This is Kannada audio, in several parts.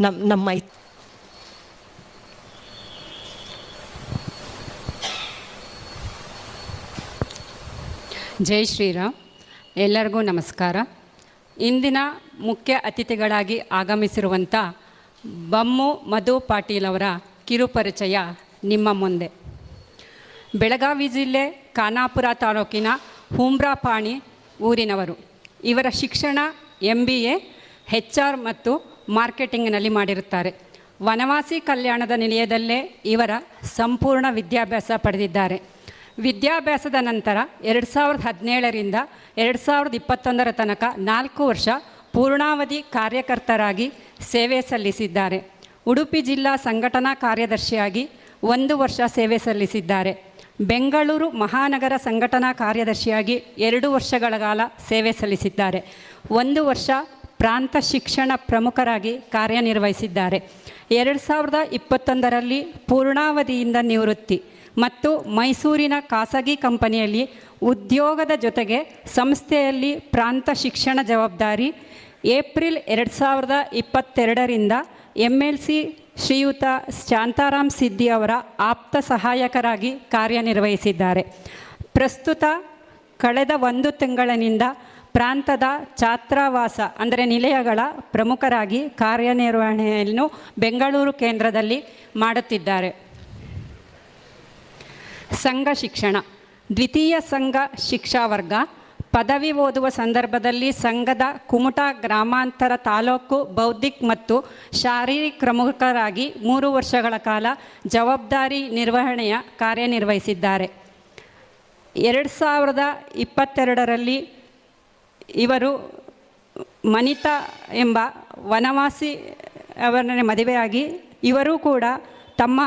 ನಮ್ಮ ನಮ್ಮ ಜೈ ಶ್ರೀರಾಮ್. ಎಲ್ಲರಿಗೂ ನಮಸ್ಕಾರ. ಇಂದಿನ ಮುಖ್ಯ ಅತಿಥಿಗಳಾಗಿ ಆಗಮಿಸಿರುವಂಥ ಬಮ್ಮು ಮಧು ಪಾಟೀಲ್ ಅವರ ಕಿರುಪರಿಚಯ ನಿಮ್ಮ ಮುಂದೆ. ಬೆಳಗಾವಿ ಜಿಲ್ಲೆ ಖಾನಾಪುರ ತಾಲೂಕಿನ ಹುಂಬ್ರಾಪಾಣಿ ಊರಿನವರು. ಇವರ ಶಿಕ್ಷಣ ಎಂ ಬಿ ಎ ಆರ್ ಮತ್ತು ಮಾರ್ಕೆಟಿಂಗ್ನಲ್ಲಿ ಮಾಡಿರುತ್ತಾರೆ. ವನವಾಸಿ ಕಲ್ಯಾಣದ ನಿಲಯದಲ್ಲೇ ಇವರ ಸಂಪೂರ್ಣ ವಿದ್ಯಾಭ್ಯಾಸ ಪಡೆದಿದ್ದಾರೆ. ವಿದ್ಯಾಭ್ಯಾಸದ ನಂತರ ಎರಡು ಸಾವಿರದ ಹದಿನೇಳರಿಂದ ಎರಡು ಸಾವಿರದ ಇಪ್ಪತ್ತೊಂದರ ತನಕ ನಾಲ್ಕು ವರ್ಷ ಪೂರ್ಣಾವಧಿ ಕಾರ್ಯಕರ್ತರಾಗಿ ಸೇವೆ ಸಲ್ಲಿಸಿದ್ದಾರೆ. ಉಡುಪಿ ಜಿಲ್ಲಾ ಸಂಘಟನಾ ಕಾರ್ಯದರ್ಶಿಯಾಗಿ ಒಂದು ವರ್ಷ ಸೇವೆ ಸಲ್ಲಿಸಿದ್ದಾರೆ. ಬೆಂಗಳೂರು ಮಹಾನಗರ ಸಂಘಟನಾ ಕಾರ್ಯದರ್ಶಿಯಾಗಿ ಎರಡು ವರ್ಷಗಳ ಕಾಲ ಸೇವೆ ಸಲ್ಲಿಸಿದ್ದಾರೆ. ಒಂದು ವರ್ಷ ಪ್ರಾಂತ ಶಿಕ್ಷಣ ಪ್ರಮುಖರಾಗಿ ಕಾರ್ಯನಿರ್ವಹಿಸಿದ್ದಾರೆ. ಎರಡು ಸಾವಿರದ ಇಪ್ಪತ್ತೊಂದರಲ್ಲಿ ಪೂರ್ಣಾವಧಿಯಿಂದ ನಿವೃತ್ತಿ ಮತ್ತು ಮೈಸೂರಿನ ಖಾಸಗಿ ಕಂಪನಿಯಲ್ಲಿ ಉದ್ಯೋಗದ ಜೊತೆಗೆ ಸಂಸ್ಥೆಯಲ್ಲಿ ಪ್ರಾಂತ ಶಿಕ್ಷಣ ಜವಾಬ್ದಾರಿ ಏಪ್ರಿಲ್ ಎರಡು ಸಾವಿರದ ಇಪ್ಪತ್ತೆರಡರಿಂದ ಎಂ ಎಲ್ ಸಿ ಶ್ರೀಯುತ ಶಾಂತಾರಾಮ್ ಸಿದ್ದಿ ಅವರ ಆಪ್ತ ಸಹಾಯಕರಾಗಿ ಕಾರ್ಯನಿರ್ವಹಿಸಿದ್ದಾರೆ. ಪ್ರಸ್ತುತ ಕಳೆದ ಒಂದು ತಿಂಗಳಿನಿಂದ ಪ್ರಾಂತದ ಛಾತ್ರಾವಾಸ, ಅಂದರೆ ನಿಲಯಗಳ ಪ್ರಮುಖರಾಗಿ ಕಾರ್ಯನಿರ್ವಹಣೆಯನ್ನು ಬೆಂಗಳೂರು ಕೇಂದ್ರದಲ್ಲಿ ಮಾಡುತ್ತಿದ್ದಾರೆ. ಸಂಘ ಶಿಕ್ಷಣ, ದ್ವಿತೀಯ ಸಂಘ ಶಿಕ್ಷಾ ವರ್ಗ, ಪದವಿ ಓದುವ ಸಂದರ್ಭದಲ್ಲಿ ಸಂಘದ ಕುಮಟಾ ಗ್ರಾಮಾಂತರ ತಾಲೂಕು ಬೌದ್ಧಿಕ್ ಮತ್ತು ಶಾರೀರಿಕ ಪ್ರಮುಖರಾಗಿ ಮೂರು ವರ್ಷಗಳ ಕಾಲ ಜವಾಬ್ದಾರಿ ನಿರ್ವಹಣೆಯ ಕಾರ್ಯನಿರ್ವಹಿಸಿದ್ದಾರೆ. ಎರಡು ಸಾವಿರದ ಇಪ್ಪತ್ತೆರಡರಲ್ಲಿ ಇವರು ಮನಿತಾ ಎಂಬ ವನವಾಸಿ ಅವರನ್ನು ಮದುವೆಯಾಗಿ ಇವರೂ ಕೂಡ ತಮ್ಮ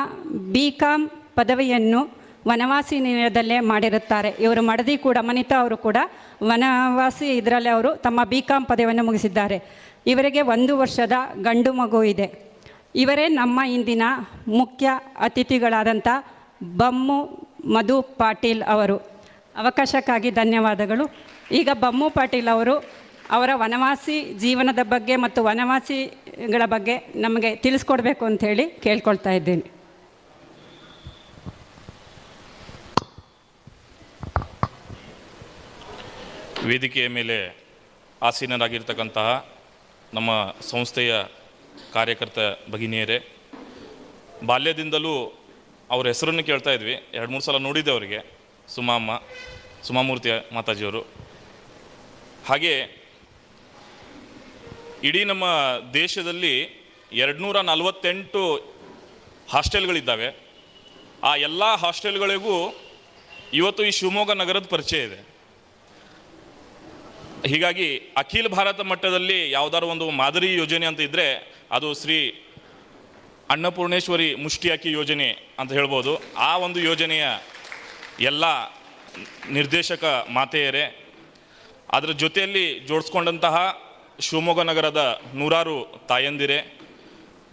ಬಿ ಕಾಮ್ ಪದವಿಯನ್ನು ವನವಾಸಿ ನಿಲಯದಲ್ಲೇ ಮಾಡಿರುತ್ತಾರೆ. ಇವರು ಮಡದಿ ಕೂಡ ಮನಿತಾ ಅವರು ಕೂಡ ವನವಾಸಿ ಇದರಲ್ಲೇ ಅವರು ತಮ್ಮ ಬಿ ಕಾಮ್ ಪದವಿಯನ್ನು ಮುಗಿಸಿದ್ದಾರೆ. ಇವರಿಗೆ ಒಂದು ವರ್ಷದ ಗಂಡು ಮಗು ಇದೆ. ಇವರೇ ನಮ್ಮ ಇಂದಿನ ಮುಖ್ಯ ಅತಿಥಿಗಳಾದಂಥ ಬಮ್ಮು ಮಧು ಪಾಟೀಲ್ ಅವರು. ಅವಕಾಶಕ್ಕಾಗಿ ಧನ್ಯವಾದಗಳು. ಈಗ ಬಮ್ಮು ಪಾಟೀಲ್ ಅವರು ಅವರ ವನವಾಸಿ ಜೀವನದ ಬಗ್ಗೆ ಮತ್ತು ವನವಾಸಿಗಳ ಬಗ್ಗೆ ನಮಗೆ ತಿಳಿಸ್ಕೊಡ್ಬೇಕು ಹೇಳಿ ಕೇಳ್ಕೊಳ್ತಾ ಇದ್ದೇನೆ. ವೇದಿಕೆಯ ಮೇಲೆ ಆಸೀನರಾಗಿರ್ತಕ್ಕಂತಹ ನಮ್ಮ ಸಂಸ್ಥೆಯ ಕಾರ್ಯಕರ್ತ ಭಗಿನಿಯರೇ, ಬಾಲ್ಯದಿಂದಲೂ ಅವರ ಹೆಸರನ್ನು ಕೇಳ್ತಾ ಇದ್ವಿ. ಎರಡು ಮೂರು ಸಲ ನೋಡಿದ್ದೆ ಅವರಿಗೆ. ಸುಮಾಮ್ಮ ಸುಮಾಮೂರ್ತಿ ಮಾತಾಜಿಯವರು. ಹಾಗೆ ಇಡೀ ನಮ್ಮ ದೇಶದಲ್ಲಿ ಎರಡುನೂರ ನಲವತ್ತೆಂಟು ಹಾಸ್ಟೆಲ್ಗಳಿದ್ದಾವೆ. ಆ ಎಲ್ಲ ಹಾಸ್ಟೆಲ್ಗಳಿಗೂ ಇವತ್ತು ಈ ಶಿವಮೊಗ್ಗ ನಗರದ ಪರಿಚಯ ಇದೆ. ಹೀಗಾಗಿ ಅಖಿಲ ಭಾರತ ಮಟ್ಟದಲ್ಲಿ ಯಾವುದಾದ್ರು ಒಂದು ಮಾದರಿ ಯೋಜನೆ ಅಂತ ಇದ್ದರೆ ಅದು ಶ್ರೀ ಅನ್ನಪೂರ್ಣೇಶ್ವರಿ ಮುಷ್ಟಿಯಾಕಿ ಯೋಜನೆ ಅಂತ ಹೇಳ್ಬೋದು. ಆ ಒಂದು ಯೋಜನೆಯ ಎಲ್ಲ ನಿರ್ದೇಶಕ ಮಾತೆಯರೇ ಅದರ ಜೊತೆಯಲ್ಲಿ ಜೋಡಿಸ್ಕೊಂಡಂತಹ ಶಿವಮೊಗ್ಗ ನಗರದ ನೂರಾರು ತಾಯಂದಿರೆ,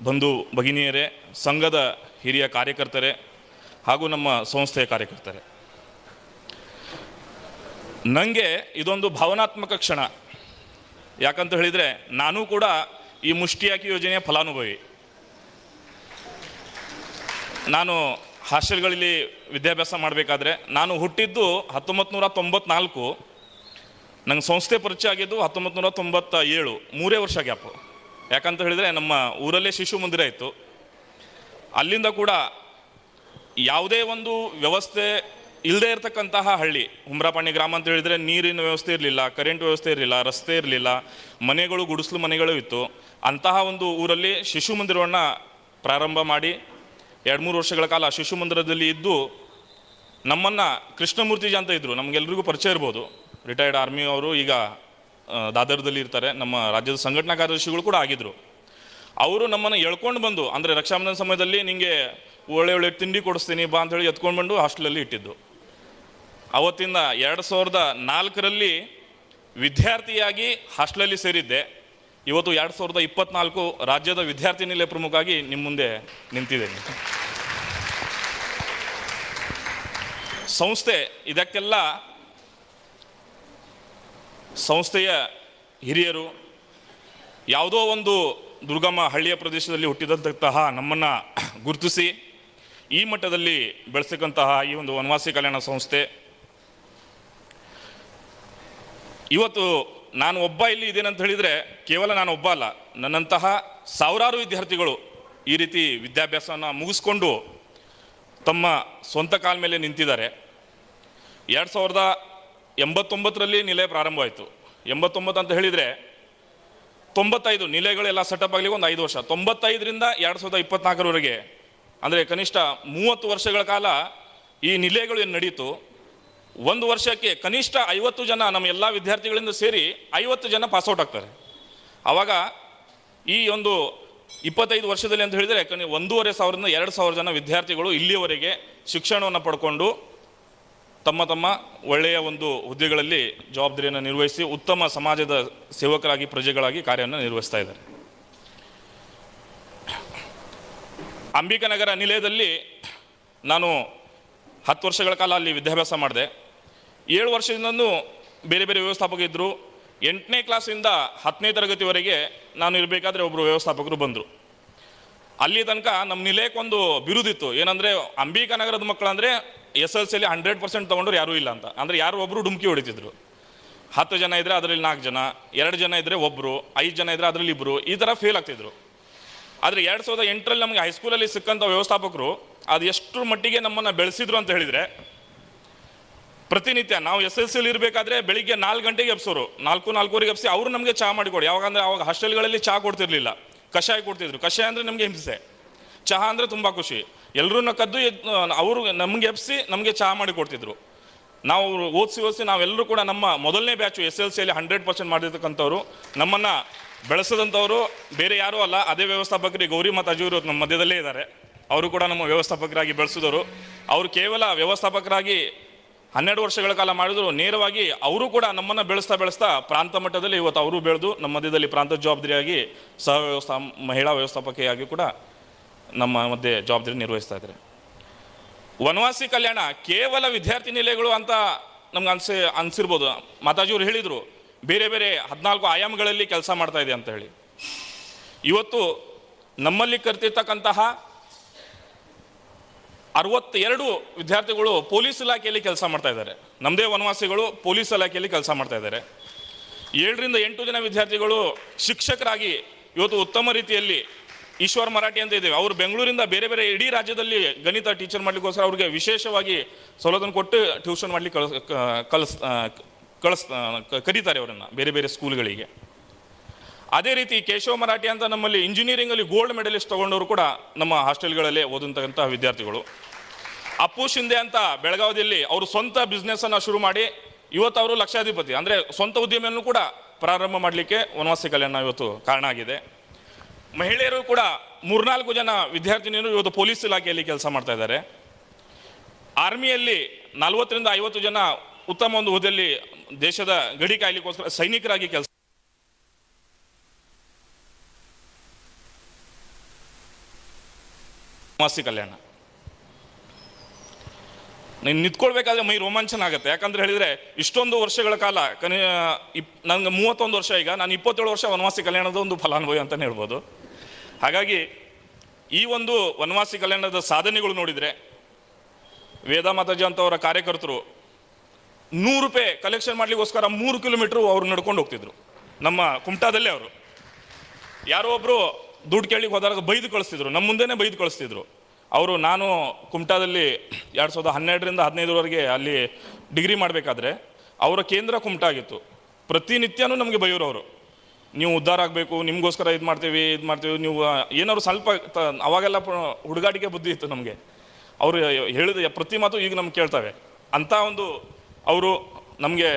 ಬಂಧು ಭಗಿನಿಯರೇ, ಸಂಘದ ಹಿರಿಯ ಕಾರ್ಯಕರ್ತರೆ ಹಾಗೂ ನಮ್ಮ ಸಂಸ್ಥೆಯ ಕಾರ್ಯಕರ್ತರೆ. ನನಗೆ ಇದೊಂದು ಭಾವನಾತ್ಮಕ ಕ್ಷಣ. ಯಾಕಂತ ಹೇಳಿದರೆ ನಾನು ಕೂಡ ಈ ಮುಷ್ಟಿಯಾಕಿ ಯೋಜನೆಯ ಫಲಾನುಭವಿ. ನಾನು ಹಾಸ್ಟೆಲ್ಗಳಲ್ಲಿ ವಿದ್ಯಾಭ್ಯಾಸ ಮಾಡಬೇಕಾದ್ರೆ ನಾನು ಹುಟ್ಟಿದ್ದು ಹತ್ತೊಂಬತ್ತು ನೂರ ತೊಂಬತ್ನಾಲ್ಕು. ನಂಗೆ ಸಂಸ್ಥೆ ಪರಿಚಯ ಆಗಿದ್ದು ಹತ್ತೊಂಬತ್ತು ನೂರ ತೊಂಬತ್ತ ಏಳು ಮೂರೇ ವರ್ಷ ಗ್ಯಾಪ್. ಯಾಕಂತ ಹೇಳಿದರೆ ನಮ್ಮ ಊರಲ್ಲೇ ಶಿಶು ಮಂದಿರ ಇತ್ತು. ಅಲ್ಲಿಂದ ಕೂಡ ಯಾವುದೇ ಒಂದು ವ್ಯವಸ್ಥೆ ಇಲ್ಲದೇ ಇರತಕ್ಕಂತಹ ಹಳ್ಳಿ ಹುಮ್ರಾಪಾಣಿ ಗ್ರಾಮ ಅಂತ ಹೇಳಿದರೆ ನೀರಿನ ವ್ಯವಸ್ಥೆ ಇರಲಿಲ್ಲ, ಕರೆಂಟ್ ವ್ಯವಸ್ಥೆ ಇರಲಿಲ್ಲ, ರಸ್ತೆ ಇರಲಿಲ್ಲ, ಮನೆಗಳು, ಗುಡಿಸಲು ಮನೆಗಳು ಇತ್ತು. ಅಂತಹ ಒಂದು ಊರಲ್ಲಿ ಶಿಶು ಮಂದಿರವನ್ನು ಪ್ರಾರಂಭ ಮಾಡಿ ಎರಡು ಮೂರು ವರ್ಷಗಳ ಕಾಲ ಶಿಶು ಮಂದಿರದಲ್ಲಿ ಇದ್ದು ನಮ್ಮನ್ನು ಕೃಷ್ಣಮೂರ್ತಿಜಿ ಅಂತ ಇದ್ದರು ನಮಗೆಲ್ರಿಗೂ ಪರಿಚಯ ಇರ್ಬೋದು. ರಿಟೈರ್ಡ್ ಆರ್ಮಿ ಅವರು ಈಗ ದಾದರದಲ್ಲಿ ಇರ್ತಾರೆ. ನಮ್ಮ ರಾಜ್ಯದ ಸಂಘಟನಾ ಕಾರ್ಯದರ್ಶಿಗಳು ಕೂಡ ಆಗಿದ್ದರು ಅವರು ನಮ್ಮನ್ನು ಎಳ್ಕೊಂಡು ಬಂದು, ಅಂದರೆ ರಕ್ಷಾಬಂಧನ ಸಮಯದಲ್ಲಿ ನಿಮಗೆ ಒಳ್ಳೆ ಒಳ್ಳೆ ತಿಂಡಿ ಕೊಡಿಸ್ತೀನಿ, ಬಾ ಅಂತ ಹೇಳಿ ಎತ್ಕೊಂಡು ಬಂದು ಹಾಸ್ಟೆಲಲ್ಲಿ ಇಟ್ಟಿದ್ದು. ಅವತ್ತಿಂದ ಎರಡು ಸಾವಿರದ ನಾಲ್ಕರಲ್ಲಿ ವಿದ್ಯಾರ್ಥಿಯಾಗಿ ಹಾಸ್ಟೆಲಲ್ಲಿ ಸೇರಿದ್ದೆ. ಇವತ್ತು ಎರಡು ಸಾವಿರದ ಇಪ್ಪತ್ನಾಲ್ಕು ರಾಜ್ಯದ ವಿದ್ಯಾರ್ಥಿ ನಿಲಯ ಪ್ರಮುಖಾಗಿ ನಿಮ್ಮ ಮುಂದೆ ನಿಂತಿದ್ದೇನೆ. ಸಂಸ್ಥೆ ಇದಕ್ಕೆಲ್ಲ ಸಂಸ್ಥೆಯ ಹಿರಿಯರು ಯಾವುದೋ ಒಂದು ದುರ್ಗಮ ಹಳ್ಳಿಯ ಪ್ರದೇಶದಲ್ಲಿ ಹುಟ್ಟಿದಂತಹ ನಮ್ಮನ್ನು ಗುರುತಿಸಿ ಈ ಮಟ್ಟದಲ್ಲಿ ಬೆಳೆಸಕ್ಕಂತಹ ಈ ಒಂದು ವನವಾಸಿ ಕಲ್ಯಾಣ ಸಂಸ್ಥೆ. ಇವತ್ತು ನಾನು ಒಬ್ಬ ಇಲ್ಲಿ ಇದೇನಂತ ಹೇಳಿದರೆ ಕೇವಲ ನಾನು ಒಬ್ಬ ಅಲ್ಲ, ನನ್ನಂತಹ ಸಾವಿರಾರು ವಿದ್ಯಾರ್ಥಿಗಳು ಈ ರೀತಿ ವಿದ್ಯಾಭ್ಯಾಸವನ್ನು ಮುಗಿಸ್ಕೊಂಡು ತಮ್ಮ ಸ್ವಂತ ಕಾಲ ಮೇಲೆ ನಿಂತಿದ್ದಾರೆ. ಎರಡು ಸಾವಿರದ ಎಂಬತ್ತೊಂಬತ್ತರಲ್ಲಿ ನಿಲಯ ಪ್ರಾರಂಭವಾಯಿತು. ಎಂಬತ್ತೊಂಬತ್ತು ಅಂತ ಹೇಳಿದರೆ ತೊಂಬತ್ತೈದು ನಿಲಯಗಳೆಲ್ಲ ಸೆಟಪ್ ಆಗಲಿ ಒಂದು ಐದು ವರ್ಷ. ತೊಂಬತ್ತೈದರಿಂದ ಎರಡು ಸಾವಿರದ ಇಪ್ಪತ್ನಾಲ್ಕರವರೆಗೆ, ಅಂದರೆ ಕನಿಷ್ಠ ಮೂವತ್ತು ವರ್ಷಗಳ ಕಾಲ ಈ ನಿಲಯಗಳು ಏನು ನಡೀತು? ಒಂದು ವರ್ಷಕ್ಕೆ ಕನಿಷ್ಠ ಐವತ್ತು ಜನ ನಮ್ಮ ಎಲ್ಲ ವಿದ್ಯಾರ್ಥಿಗಳಿಂದ ಸೇರಿ ಐವತ್ತು ಜನ ಪಾಸ್ಔಟ್ ಆಗ್ತಾರೆ. ಆವಾಗ ಈ ಒಂದು ಇಪ್ಪತ್ತೈದು ವರ್ಷದಲ್ಲಿ ಅಂತ ಹೇಳಿದರೆ ಕನಿ ಒಂದೂವರೆ ಸಾವಿರದಿಂದ ಎರಡು ಸಾವಿರ ಜನ ವಿದ್ಯಾರ್ಥಿಗಳು ಇಲ್ಲಿಯವರೆಗೆ ಶಿಕ್ಷಣವನ್ನು ಪಡ್ಕೊಂಡು ತಮ್ಮ ತಮ್ಮ ಒಳ್ಳೆಯ ಒಂದು ಹುದ್ದೆಗಳಲ್ಲಿ ಜವಾಬ್ದಾರಿಯನ್ನು ನಿರ್ವಹಿಸಿ ಉತ್ತಮ ಸಮಾಜದ ಸೇವಕರಾಗಿ, ಪ್ರಜೆಗಳಾಗಿ ಕಾರ್ಯವನ್ನು ನಿರ್ವಹಿಸ್ತಾ ಇದ್ದಾರೆ. ಅಂಬಿಕಾನಗರ ನಿಲಯದಲ್ಲಿ ನಾನು ಹತ್ತು ವರ್ಷಗಳ ಕಾಲ ಅಲ್ಲಿ ವಿದ್ಯಾಭ್ಯಾಸ ಮಾಡಿದೆ. ಏಳು ವರ್ಷದಿಂದನೂ ಬೇರೆ ಬೇರೆ ವ್ಯವಸ್ಥಾಪಕ ಇದ್ದರು ಎಂಟನೇ ಕ್ಲಾಸಿಂದ ಹತ್ತನೇ ತರಗತಿವರೆಗೆ ನಾನು ಇರಬೇಕಾದ್ರೆ ಒಬ್ಬರು ವ್ಯವಸ್ಥಾಪಕರು ಬಂದರು. ಅಲ್ಲಿ ತನಕ ನಮ್ಮ ನಿಲಯಕ್ಕೊಂದು ಬಿರುದಿತ್ತು. ಏನಂದರೆ ಅಂಬಿಕಾನಗರದ ಮಕ್ಕಳು ಅಂದರೆ ಎಸ್ ಎಲ್ ಸಿಯಲ್ಲಿ ಹಂಡ್ರೆಡ್ ಪರ್ಸೆಂಟ್ ತೊಗೊಂಡ್ರು ಯಾರೂ ಇಲ್ಲ ಅಂತ. ಅಂದರೆ ಯಾರು ಒಬ್ಬರು ಡುಮ್ಕಿ ಹೊಡಿತಿದ್ರು. ಹತ್ತು ಜನ ಇದ್ದರೆ ಅದರಲ್ಲಿ ನಾಲ್ಕು ಜನ, ಎರಡು ಜನ ಇದ್ದರೆ ಒಬ್ಬರು ಐದು ಜನ ಇದ್ದರೆ ಅದರಲ್ಲಿ ಇಬ್ಬರು ಈ ಥರ ಫೇಲ್ ಆಗ್ತಿದ್ರು. ಆದರೆ ಎರಡು ಸಾವಿರದ ಎಂಟರಲ್ಲಿ ನಮಗೆ ಹೈಸ್ಕೂಲಲ್ಲಿ ಸಿಕ್ಕಂಥ ವ್ಯವಸ್ಥಾಪಕರು ಅದು ಎಷ್ಟು ಮಟ್ಟಿಗೆ ನಮ್ಮನ್ನು ಬೆಳೆಸಿದ್ರು ಅಂತ ಹೇಳಿದರೆ, ಪ್ರತಿನಿತ್ಯ ನಾವು ಎಸ್ ಎಲ್ ಸಿಲಿ ಇರಬೇಕಾದ್ರೆ ಬೆಳಿಗ್ಗೆ ನಾಲ್ಕು ಗಂಟೆಗೆ ಎಬ್ಸೋರು. ನಾಲ್ಕು, ನಾಲ್ಕೂವರೆಗೆ ಎಬ್ಸಿ ಅವರು ನಮಗೆ ಚಹಾ ಮಾಡಿಕೊಡಿ. ಯಾವಾಗಂದ್ರೆ ಅವಾಗ ಹಾಸ್ಟೆಲ್ಗಳಲ್ಲಿ ಚಹಾ ಕೊಡ್ತಿರ್ಲಿಲ್ಲ. ಕಷಾಯ ಕೊಡ್ತಿದ್ರು. ಕಷಾಯ ಅಂದರೆ ನಮಗೆ ಹಿಂಸೆ. ಚಹಾ ಅಂದರೆ ತುಂಬ ಖುಷಿ. ಎಲ್ಲರನ್ನ ಕದ್ದು ಅವರು ನಮಗೆ ಎಬ್ಸಿ ನಮಗೆ ಚಹಾ ಮಾಡಿ ಕೊಡ್ತಿದ್ರು. ನಾವು ಓದಿಸಿ ಓದಿಸಿ ನಾವೆಲ್ಲರೂ ಕೂಡ ನಮ್ಮ ಮೊದಲನೇ ಬ್ಯಾಚು ಎಸ್ ಎಲ್ ಸಿಯಲ್ಲಿ ಹಂಡ್ರೆಡ್ ಪರ್ಸೆಂಟ್ ಮಾಡಿರ್ತಕ್ಕಂಥವ್ರು. ನಮ್ಮನ್ನು ಬೆಳೆಸಿದಂಥವ್ರು ಬೇರೆ ಯಾರೂ ಅಲ್ಲ, ಅದೇ ವ್ಯವಸ್ಥಾಪಕರಿ ಗೌರಿ ಮತ್ತು ಅಜೂರು ನಮ್ಮ ಮಧ್ಯದಲ್ಲೇ ಇದ್ದಾರೆ. ಅವರು ಕೂಡ ನಮ್ಮ ವ್ಯವಸ್ಥಾಪಕರಾಗಿ ಬೆಳೆಸಿದವರು. ಅವರು ಕೇವಲ ವ್ಯವಸ್ಥಾಪಕರಾಗಿ ಹನ್ನೆರಡು ವರ್ಷಗಳ ಕಾಲ ಮಾಡಿದ್ರು. ನೇರವಾಗಿ ಅವರು ಕೂಡ ನಮ್ಮನ್ನು ಬೆಳೆಸ್ತಾ ಬೆಳೆಸ್ತಾ ಪ್ರಾಂತ ಮಟ್ಟದಲ್ಲಿ ಇವತ್ತು ಅವರು ಬೆಳೆದು ನಮ್ಮ ಮಧ್ಯದಲ್ಲಿ ಪ್ರಾಂತ ಜವಾಬ್ದಾರಿಯಾಗಿ ಸಹ ವ್ಯವಸ್ಥಾ, ಮಹಿಳಾ ವ್ಯವಸ್ಥಾಪಕಿಯಾಗಿ ಕೂಡ ನಮ್ಮ ಮಧ್ಯೆ ಜವಾಬ್ದಾರಿ ನಿರ್ವಹಿಸ್ತಾ ಇದ್ದಾರೆ. ವನವಾಸಿ ಕಲ್ಯಾಣ ಕೇವಲ ವಿದ್ಯಾರ್ಥಿ ನಿಲಯಗಳು ಅಂತ ನಮ್ಗೆ ಅನ್ಸಿ, ಅನ್ಸಿರ್ಬೋದು. ಮಾತಾಜಿಯವರು ಹೇಳಿದರು, ಬೇರೆ ಬೇರೆ ಹದಿನಾಲ್ಕು ಆಯಾಮಗಳಲ್ಲಿ ಕೆಲಸ ಮಾಡ್ತಾ ಇದೆ ಅಂತ ಹೇಳಿ. ಇವತ್ತು ನಮ್ಮಲ್ಲಿ ಕರ್ತಿರ್ತಕ್ಕಂತಹ ಅರವತ್ತೆರಡು ವಿದ್ಯಾರ್ಥಿಗಳು ಪೊಲೀಸ್ ಇಲಾಖೆಯಲ್ಲಿ ಕೆಲಸ ಮಾಡ್ತಾ ಇದ್ದಾರೆ. ನಮ್ಮದೇ ವನವಾಸಿಗಳು ಪೊಲೀಸ್ ಇಲಾಖೆಯಲ್ಲಿ ಕೆಲಸ ಮಾಡ್ತಾ ಇದ್ದಾರೆ. ಏಳರಿಂದ ಎಂಟು ಜನ ವಿದ್ಯಾರ್ಥಿಗಳು ಶಿಕ್ಷಕರಾಗಿ ಇವತ್ತು ಉತ್ತಮ ರೀತಿಯಲ್ಲಿ ಈಶ್ವರ್ ಮರಾಠಿ ಅಂತ ಇದ್ದೇವೆ. ಅವರು ಬೆಂಗಳೂರಿಂದ ಬೇರೆ ಬೇರೆ ಇಡೀ ರಾಜ್ಯದಲ್ಲಿ ಗಣಿತ ಟೀಚರ್ ಮಾಡ್ಲಿಕ್ಕೋಸ್ಕರ ಅವ್ರಿಗೆ ವಿಶೇಷವಾಗಿ ಸವಲತ್ತನ್ನು ಕೊಟ್ಟು ಟ್ಯೂಷನ್ ಮಾಡ್ಲಿಕ್ಕೆ ಕಳಿಸ್ ಕಳಿಸ್ ಕಳಿಸ್ ಕರೀತಾರೆ ಅವರನ್ನು ಬೇರೆ ಬೇರೆ ಸ್ಕೂಲ್ಗಳಿಗೆ ಅದೇ ರೀತಿ ಕೇಶವ ಮರಾಠಿ ಅಂತ ನಮ್ಮಲ್ಲಿ ಇಂಜಿನಿಯರಿಂಗಲ್ಲಿ ಗೋಲ್ಡ್ ಮೆಡಲಿಸ್ಟ್ ತಗೊಂಡವರು ಕೂಡ ನಮ್ಮ ಹಾಸ್ಟೆಲ್ಗಳಲ್ಲೇ ಓದಂತಕ್ಕಂಥ ವಿದ್ಯಾರ್ಥಿಗಳು. ಅಪ್ಪು ಶಿಂದೆ ಅಂತ ಬೆಳಗಾವಿಯಲ್ಲಿ ಅವರು ಸ್ವಂತ ಬಿಸ್ನೆಸ್ಸನ್ನು ಶುರು ಮಾಡಿ ಇವತ್ತು ಅವರು ಲಕ್ಷಾಧಿಪತಿ. ಅಂದರೆ ಸ್ವಂತ ಉದ್ಯಮವನ್ನು ಕೂಡ ಪ್ರಾರಂಭ ಮಾಡಲಿಕ್ಕೆ ವನವಾಸಿ ಕಲ್ಯಾಣ ಇವತ್ತು ಕಾರಣ ಆಗಿದೆ. ಮಹಿಳೆಯರು ಕೂಡ ಮೂರ್ನಾಲ್ಕು ಜನ ವಿದ್ಯಾರ್ಥಿನಿಯರು ಇವತ್ತು ಪೊಲೀಸ್ ಇಲಾಖೆಯಲ್ಲಿ ಕೆಲಸ ಮಾಡ್ತಾ ಇದ್ದಾರೆ. ಆರ್ಮಿಯಲ್ಲಿ ನಲವತ್ತರಿಂದ ಐವತ್ತು ಜನ ಉತ್ತಮ ಒಂದು ಹುದ್ದೆಯಲ್ಲಿ ದೇಶದ ಗಡಿ ಕಾಯ್ಲಿಕ್ಕೋಸ್ಕರ ಸೈನಿಕರಾಗಿ ಕೆಲಸ ಮಾಸಿ ಕಲ್ಯಾಣ. ನೀನು ನಿಂತ್ಕೊಳ್ಬೇಕಾದ್ರೆ ಮೈ ರೋಮಾಂಚನ ಆಗುತ್ತೆ. ಯಾಕಂದ್ರೆ ಹೇಳಿದರೆ ಇಷ್ಟೊಂದು ವರ್ಷಗಳ ಕಾಲ ಕನಿ ಇಪ್ ನನಗೆ ಮೂವತ್ತೊಂದು ವರ್ಷ ಈಗ. ನಾನು ಇಪ್ಪತ್ತೇಳು ವರ್ಷ ವನವಾಸಿ ಕಲ್ಯಾಣದ ಒಂದು ಫಲಾನುಭವಿ ಅಂತಲೇ ಹೇಳ್ಬೋದು. ಹಾಗಾಗಿ ಈ ಒಂದು ವನವಾಸಿ ಕಲ್ಯಾಣದ ಸಾಧನೆಗಳು ನೋಡಿದರೆ ವೇದ ಮಾತಾಜಿ ಅಂತವರ ಕಾರ್ಯಕರ್ತರು ನೂರು ರೂಪಾಯಿ ಕಲೆಕ್ಷನ್ ಮಾಡಲಿಕ್ಕೋಸ್ಕರ ಮೂರು ಕಿಲೋಮೀಟ್ರು ಅವ್ರು ನಡ್ಕೊಂಡು ಹೋಗ್ತಿದ್ರು. ನಮ್ಮ ಕುಮಟಾದಲ್ಲೇ ಅವರು. ಯಾರೋ ಒಬ್ಬರು ದುಡ್ಡು ಕೇಳಿಗೆ ಹೋದಾಗ ಬೈದು ಕಳಿಸ್ತಿದ್ರು. ನಮ್ಮ ಮುಂದೆನೇ ಬೈದು ಕಳಿಸ್ತಿದ್ರು. ಅವರು ನಾನು ಕುಮಟಾದಲ್ಲಿ ಎರಡು ಸಾವಿರದ ಹನ್ನೆರಡರಿಂದ ಹದಿನೈದರವರೆಗೆ ಅಲ್ಲಿ ಡಿಗ್ರಿ ಮಾಡಬೇಕಾದ್ರೆ ಅವರ ಕೇಂದ್ರ ಕುಮಟಾ ಆಗಿತ್ತು. ಪ್ರತಿನಿತ್ಯನೂ ನಮಗೆ ಬೈಯೋರು ಅವರು. ನೀವು ಉದ್ಧಾರ ಆಗಬೇಕು, ನಿಮಗೋಸ್ಕರ ಇದು ಮಾಡ್ತೀವಿ ಇದು ಮಾಡ್ತೀವಿ, ನೀವು ಏನಾದ್ರು ಸ್ವಲ್ಪ ಅವಾಗೆಲ್ಲ ಹುಡುಗಾಟಿಕೆ ಬುದ್ಧಿ ಇತ್ತು ನಮಗೆ. ಅವರು ಹೇಳಿದ ಪ್ರತಿ ಮಾತು ಈಗ ನಮ್ಗೆ ಕೇಳ್ತವೆ. ಅಂಥ ಒಂದು ಅವರು ನಮಗೆ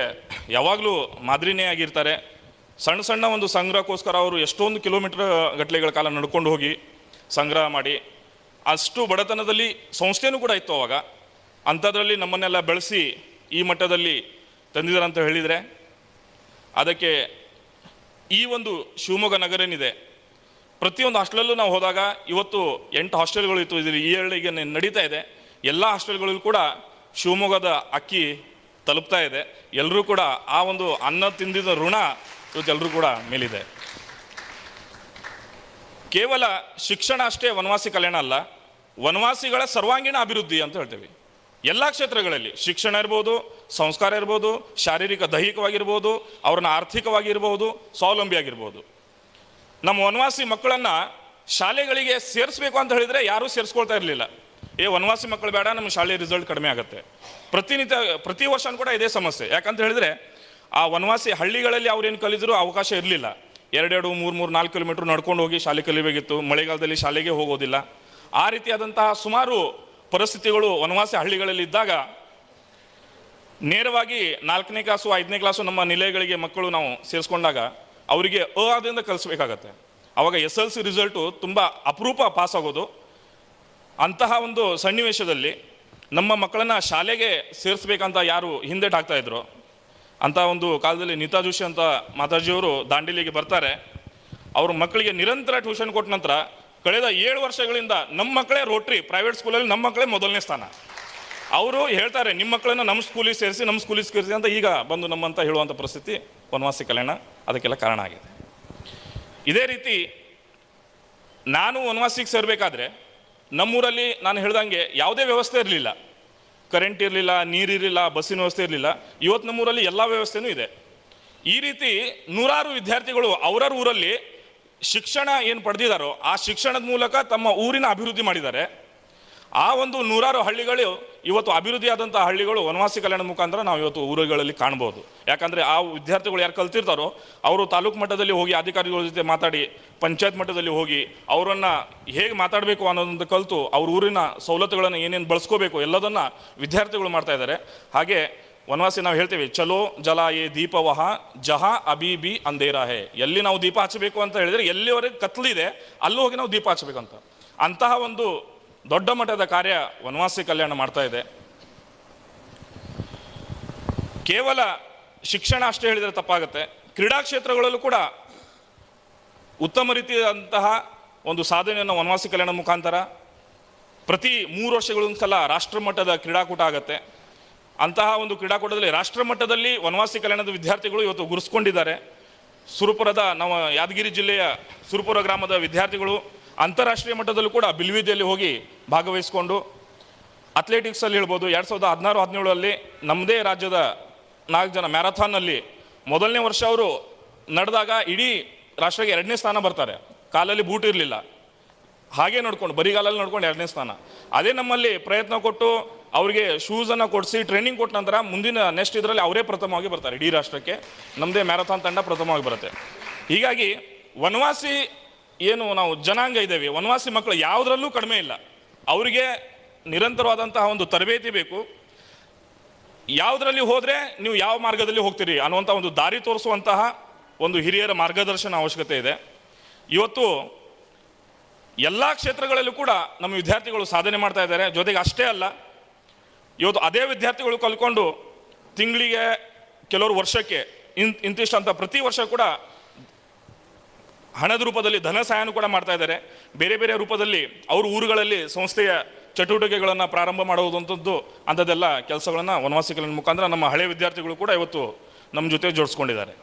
ಯಾವಾಗಲೂ ಮಾದರಿನೇ ಆಗಿರ್ತಾರೆ. ಸಣ್ಣ ಸಣ್ಣ ಒಂದು ಸಂಗ್ರಹಕ್ಕೋಸ್ಕರ ಅವರು ಎಷ್ಟೊಂದು ಕಿಲೋಮೀಟರ್ ಗಟ್ಟಲೆಗಳ ಕಾಲ ನಡ್ಕೊಂಡು ಹೋಗಿ ಸಂಗ್ರಹ ಮಾಡಿ, ಅಷ್ಟು ಬಡತನದಲ್ಲಿ ಸಂಸ್ಥೆನೂ ಕೂಡ ಇತ್ತು ಅವಾಗ. ಅಂಥದ್ರಲ್ಲಿ ನಮ್ಮನ್ನೆಲ್ಲ ಬೆಳೆಸಿ ಈ ಮಟ್ಟದಲ್ಲಿ ತಂದಿದ್ದಾರೆ ಅಂತ ಹೇಳಿದರೆ, ಅದಕ್ಕೆ ಈ ಒಂದು ಶಿವಮೊಗ್ಗ ನಗರ ಏನಿದೆ, ಪ್ರತಿಯೊಂದು ಹಾಸ್ಟೆಲಲ್ಲೂ ನಾವು ಹೋದಾಗ ಇವತ್ತು ಎಂಟು ಹಾಸ್ಟೆಲ್ಗಳು ಇತ್ತು ಇದು ಈ ಹಳ್ಳಿಗೆ ನಡೀತಾ ಇದೆ. ಎಲ್ಲ ಹಾಸ್ಟೆಲ್ಗಳಲ್ಲೂ ಕೂಡ ಶಿವಮೊಗ್ಗದ ಅಕ್ಕಿ ತಲುಪ್ತಾ ಇದೆ. ಎಲ್ಲರೂ ಕೂಡ ಆ ಒಂದು ಅನ್ನ ತಿಂದಿದ ಋಣ ಇವತ್ತು ಎಲ್ಲರೂ ಕೂಡ ಮೇಲಿದೆ. ಕೇವಲ ಶಿಕ್ಷಣ ಅಷ್ಟೇ ವನವಾಸಿ ಕಲ್ಯಾಣ ಅಲ್ಲ, ವನವಾಸಿಗಳ ಸರ್ವಾಂಗೀಣ ಅಭಿವೃದ್ಧಿ ಅಂತ ಹೇಳ್ತೇವೆ. ಎಲ್ಲ ಕ್ಷೇತ್ರಗಳಲ್ಲಿ ಶಿಕ್ಷಣ ಇರ್ಬೋದು, ಸಂಸ್ಕಾರ ಇರ್ಬೋದು, ಶಾರೀರಿಕ, ದೈಹಿಕವಾಗಿರ್ಬೋದು, ಅವ್ರನ್ನ ಆರ್ಥಿಕವಾಗಿರ್ಬೋದು, ಸ್ವಾವಲಂಬಿಯಾಗಿರ್ಬೋದು. ನಮ್ಮ ವನವಾಸಿ ಮಕ್ಕಳನ್ನು ಶಾಲೆಗಳಿಗೆ ಸೇರಿಸ್ಬೇಕು ಅಂತ ಹೇಳಿದರೆ ಯಾರೂ ಸೇರಿಸ್ಕೊಳ್ತಾ ಇರಲಿಲ್ಲ. ಏ, ವನವಾಸಿ ಮಕ್ಕಳು ಬೇಡ, ನಮ್ಮ ಶಾಲೆ ರಿಸಲ್ಟ್ ಕಡಿಮೆ ಆಗುತ್ತೆ. ಪ್ರತಿನಿತ್ಯ, ಪ್ರತಿ ವರ್ಷನೂ ಕೂಡ ಇದೇ ಸಮಸ್ಯೆ. ಯಾಕಂತ ಹೇಳಿದರೆ, ಆ ವನವಾಸಿ ಹಳ್ಳಿಗಳಲ್ಲಿ ಅವ್ರೇನು ಕಲಿದ್ರು ಅವಕಾಶ ಇರಲಿಲ್ಲ. ಎರಡೆರಡು, ಮೂರು ಮೂರು, ನಾಲ್ಕು ಕಿಲೋಮೀಟ್ರ್ ನಡ್ಕೊಂಡು ಹೋಗಿ ಶಾಲೆ ಕಲಿಬೇಕಿತ್ತು. ಮಳೆಗಾಲದಲ್ಲಿ ಶಾಲೆಗೆ ಹೋಗೋದಿಲ್ಲ. ಆ ರೀತಿಯಾದಂತಹ ಸುಮಾರು ಪರಿಸ್ಥಿತಿಗಳು ವನವಾಸಿ ಹಳ್ಳಿಗಳಲ್ಲಿ ಇದ್ದಾಗ ನೇರವಾಗಿ ನಾಲ್ಕನೇ ಕ್ಲಾಸು, ಐದನೇ ಕ್ಲಾಸು ನಮ್ಮ ನಿಲಯಗಳಿಗೆ ಮಕ್ಕಳು ನಾವು ಸೇರಿಸ್ಕೊಂಡಾಗ ಅವರಿಗೆ ಅ ಆದಿಂದ ಕಲಿಸ್ಬೇಕಾಗತ್ತೆ. ಆವಾಗ ಎಸ್ ಎಲ್ ಸಿ ರಿಸಲ್ಟು ತುಂಬ ಅಪರೂಪ ಪಾಸ್ ಆಗೋದು. ಅಂತಹ ಒಂದು ಸನ್ನಿವೇಶದಲ್ಲಿ ನಮ್ಮ ಮಕ್ಕಳನ್ನ ಶಾಲೆಗೆ ಸೇರಿಸ್ಬೇಕಂತ ಯಾರು ಹಿಂದೆಟ್ ಹಾಕ್ತಾ ಇದ್ರು. ಅಂತ ಒಂದು ಕಾಲದಲ್ಲಿ ನೀತಾ ಜೋಶಿ ಅಂತ ಮಾತಾಜಿಯವರು ದಾಂಡೇಲಿಗೆ ಬರ್ತಾರೆ. ಅವ್ರ ಮಕ್ಕಳಿಗೆ ನಿರಂತರ ಟ್ಯೂಷನ್ ಕೊಟ್ಟ ನಂತರ ಕಳೆದ ಏಳು ವರ್ಷಗಳಿಂದ ನಮ್ಮ ಮಕ್ಕಳೇ ರೋಟ್ರಿ ಪ್ರೈವೇಟ್ ಸ್ಕೂಲಲ್ಲಿ ನಮ್ಮ ಮಕ್ಕಳೇ ಮೊದಲನೇ ಸ್ಥಾನ. ಅವರು ಹೇಳ್ತಾರೆ, ನಿಮ್ಮ ಮಕ್ಕಳನ್ನ ನಮ್ಮ ಸ್ಕೂಲಿಗೆ ಸೇರಿಸಿ ನಮ್ಮ ಸ್ಕೂಲಿಗೆ ಸೇರಿಸಿ ಅಂತ ಈಗ ಬಂದು ನಮ್ಮಂತ ಹೇಳುವಂಥ ಪರಿಸ್ಥಿತಿ ವನವಾಸಿ ಕಲ್ಯಾಣ ಅದಕ್ಕೆಲ್ಲ ಕಾರಣ ಆಗಿದೆ. ಇದೇ ರೀತಿ ನಾನು ವನವಾಸಿಗೆ ಸೇರಬೇಕಾದ್ರೆ ನಮ್ಮೂರಲ್ಲಿ ನಾನು ಹೇಳ್ದಂಗೆ ಯಾವುದೇ ವ್ಯವಸ್ಥೆ ಇರಲಿಲ್ಲ. ಕರೆಂಟ್ ಇರಲಿಲ್ಲ ನೀರಿರಲಿಲ್ಲ ಬಸ್ಸಿನ ವ್ಯವಸ್ಥೆ ಇರಲಿಲ್ಲ. ಇವತ್ತು ನಮ್ಮೂರಲ್ಲಿ ಎಲ್ಲ ವ್ಯವಸ್ಥೆನೂ ಇದೆ. ಈ ರೀತಿ ನೂರಾರು ವಿದ್ಯಾರ್ಥಿಗಳು ಅವರವ್ರ ಊರಲ್ಲಿ ಶಿಕ್ಷಣ ಏನು ಪಡೆದಿದ್ದಾರೋ ಆ ಶಿಕ್ಷಣದ ಮೂಲಕ ತಮ್ಮ ಊರಿನ ಅಭಿವೃದ್ಧಿ ಮಾಡಿದ್ದಾರೆ. ಆ ಒಂದು ನೂರಾರು ಹಳ್ಳಿಗಳು ಇವತ್ತು ಅಭಿವೃದ್ಧಿಯಾದಂಥ ಹಳ್ಳಿಗಳು ವನವಾಸಿ ಕಲ್ಯಾಣದ ಮುಖಾಂತರ ನಾವು ಇವತ್ತು ಊರುಗಳಲ್ಲಿ ಕಾಣ್ಬೋದು. ಯಾಕಂದರೆ ಆ ವಿದ್ಯಾರ್ಥಿಗಳು ಯಾರು ಕಲ್ತಿರ್ತಾರೋ ಅವರು ತಾಲೂಕು ಮಟ್ಟದಲ್ಲಿ ಹೋಗಿ ಅಧಿಕಾರಿಗಳ ಜೊತೆ ಮಾತಾಡಿ, ಪಂಚಾಯತ್ ಮಟ್ಟದಲ್ಲಿ ಹೋಗಿ ಅವರನ್ನು ಹೇಗೆ ಮಾತಾಡಬೇಕು ಅನ್ನೋದನ್ನು ಕಲಿತು ಅವ್ರ ಊರಿನ ಸವಲತ್ತುಗಳನ್ನು ಏನೇನು ಬಳಸ್ಕೋಬೇಕು ಎಲ್ಲದನ್ನು ವಿದ್ಯಾರ್ಥಿಗಳು ಮಾಡ್ತಾ ಇದ್ದಾರೆ. ಹಾಗೆ ವನವಾಸಿ ನಾವು ಹೇಳ್ತೇವೆ, ಚಲೋ ಜಲಾಯೇ ದೀಪವಹ, ಜಹ ಅಬೀಬಿ ಅಂದೇರ ಹೇ. ಎಲ್ಲಿ ನಾವು ದೀಪ ಹಚ್ಚಬೇಕು ಅಂತ ಹೇಳಿದರೆ ಎಲ್ಲಿವರೆಗೆ ಕತ್ಲಿದೆ, ಅಲ್ಲಿ ಹೋಗಿ ನಾವು ದೀಪ ಹಚ್ಚಬೇಕಂತ. ಅಂತಹ ಒಂದು ದೊಡ್ಡ ಮಟ್ಟದ ಕಾರ್ಯ ವನವಾಸಿ ಕಲ್ಯಾಣ ಮಾಡ್ತಾ ಇದೆ. ಕೇವಲ ಶಿಕ್ಷಣ ಅಷ್ಟೇ ಹೇಳಿದರೆ ತಪ್ಪಾಗುತ್ತೆ. ಕ್ರೀಡಾ ಕ್ಷೇತ್ರಗಳಲ್ಲೂ ಕೂಡ ಉತ್ತಮ ರೀತಿಯಾದಂತಹ ಒಂದು ಸಾಧನೆಯನ್ನು ವನವಾಸಿ ಕಲ್ಯಾಣ ಮುಖಾಂತರ ಪ್ರತಿ ಮೂರು ವರ್ಷಗಳೊಂದು ಸಲ ರಾಷ್ಟ್ರಮಟ್ಟದ ಕ್ರೀಡಾಕೂಟ ಆಗುತ್ತೆ. ಅಂತಹ ಒಂದು ಕ್ರೀಡಾಕೂಟದಲ್ಲಿ ರಾಷ್ಟ್ರ ಮಟ್ಟದಲ್ಲಿ ವನವಾಸಿ ಕಲ್ಯಾಣದ ವಿದ್ಯಾರ್ಥಿಗಳು ಇವತ್ತು ಗುರುಸ್ಕೊಂಡಿದ್ದಾರೆ. ಸುರಪುರದ ನಮ್ಮ ಯಾದಗಿರಿ ಜಿಲ್ಲೆಯ ಸುರಪುರ ಗ್ರಾಮದ ವಿದ್ಯಾರ್ಥಿಗಳು ಅಂತಾರಾಷ್ಟ್ರೀಯ ಮಟ್ಟದಲ್ಲೂ ಕೂಡ ಬಿಲ್ವಿದಿಯಲ್ಲಿ ಹೋಗಿ ಭಾಗವಹಿಸಿಕೊಂಡು ಅಥ್ಲೆಟಿಕ್ಸಲ್ಲಿ ಹೇಳ್ಬೋದು, ಎರಡು ಸಾವಿರದ ಹದಿನಾರು, ಹದಿನೇಳರಲ್ಲಿ ನಮ್ಮದೇ ರಾಜ್ಯದ ನಾಲ್ಕು ಜನ ಮ್ಯಾರಥಾನ್ನಲ್ಲಿ ಮೊದಲನೇ ವರ್ಷ ಅವರು ನಡೆದಾಗ ಇಡೀ ರಾಷ್ಟ್ರಕ್ಕೆ ಎರಡನೇ ಸ್ಥಾನ ಬರ್ತಾರೆ. ಕಾಲಲ್ಲಿ ಬೂಟ್ ಇರಲಿಲ್ಲ. ಹಾಗೆ ನೋಡ್ಕೊಂಡು, ಬರಿಗಾಲಲ್ಲಿ ನೋಡ್ಕೊಂಡು ಎರಡನೇ ಸ್ಥಾನ. ಅದೇ ನಮ್ಮಲ್ಲಿ ಪ್ರಯತ್ನ ಕೊಟ್ಟು ಅವರಿಗೆ ಶೂಸನ್ನು ಕೊಡಿಸಿ ಟ್ರೈನಿಂಗ್ ಕೊಟ್ಟ ನಂತರ ಮುಂದಿನ ನೆಕ್ಸ್ಟ್ ಇದರಲ್ಲಿ ಅವರೇ ಪ್ರಥಮವಾಗಿ ಬರ್ತಾರೆ ಇಡೀ ರಾಷ್ಟ್ರಕ್ಕೆ. ನಮ್ಮದೇ ಮ್ಯಾರಥಾನ್ ತಂಡ ಪ್ರಥಮವಾಗಿ ಬರುತ್ತೆ. ಹೀಗಾಗಿ ವನವಾಸಿ ಏನು ನಾವು ಜನಾಂಗ ಇದ್ದೇವೆ, ವನವಾಸಿ ಮಕ್ಕಳು ಯಾವುದರಲ್ಲೂ ಕಡಿಮೆ ಇಲ್ಲ. ಅವರಿಗೆ ನಿರಂತರವಾದಂತಹ ಒಂದು ತರಬೇತಿ ಬೇಕು. ಯಾವುದರಲ್ಲಿ ಹೋದರೆ ನೀವು ಯಾವ ಮಾರ್ಗದಲ್ಲಿ ಹೋಗ್ತೀರಿ ಅನ್ನುವಂಥ ಒಂದು ದಾರಿ ತೋರಿಸುವಂತಹ ಒಂದು ಹಿರಿಯರ ಮಾರ್ಗದರ್ಶನ ಅವಶ್ಯಕತೆ ಇದೆ. ಇವತ್ತು ಎಲ್ಲ ಕ್ಷೇತ್ರಗಳಲ್ಲೂ ಕೂಡ ನಮ್ಮ ವಿದ್ಯಾರ್ಥಿಗಳು ಸಾಧನೆ ಮಾಡ್ತಾ ಇದ್ದಾರೆ. ಜೊತೆಗೆ ಅಷ್ಟೇ ಅಲ್ಲ ಇವತ್ತು ಅದೇ ವಿದ್ಯಾರ್ಥಿಗಳು ಕಲ್ಕೊಂಡು ತಿಂಗಳಿಗೆ ಕೆಲವರು ವರ್ಷಕ್ಕೆ ಇನ್ ಇಂತಿಷ್ಟು ಅಂತ ಪ್ರತಿ ವರ್ಷ ಕೂಡ ಹಣದ ರೂಪದಲ್ಲಿ ಧನ ಸಹಾಯನೂ ಕೂಡ ಮಾಡ್ತಾ ಇದ್ದಾರೆ. ಬೇರೆ ಬೇರೆ ರೂಪದಲ್ಲಿ ಅವ್ರ ಊರುಗಳಲ್ಲಿ ಸಂಸ್ಥೆಯ ಚಟುವಟಿಕೆಗಳನ್ನು ಪ್ರಾರಂಭ ಮಾಡುವುದಂಥದ್ದು ಅಂಥದ್ದೆಲ್ಲ ಕೆಲಸಗಳನ್ನು ವನವಾಸಿಗಳ ಮುಖಾಂತರ ನಮ್ಮ ಹಳೆ ವಿದ್ಯಾರ್ಥಿಗಳು ಕೂಡ ಇವತ್ತು ನಮ್ಮ ಜೊತೆ ಜೋಡಿಸ್ಕೊಂಡಿದ್ದಾರೆ.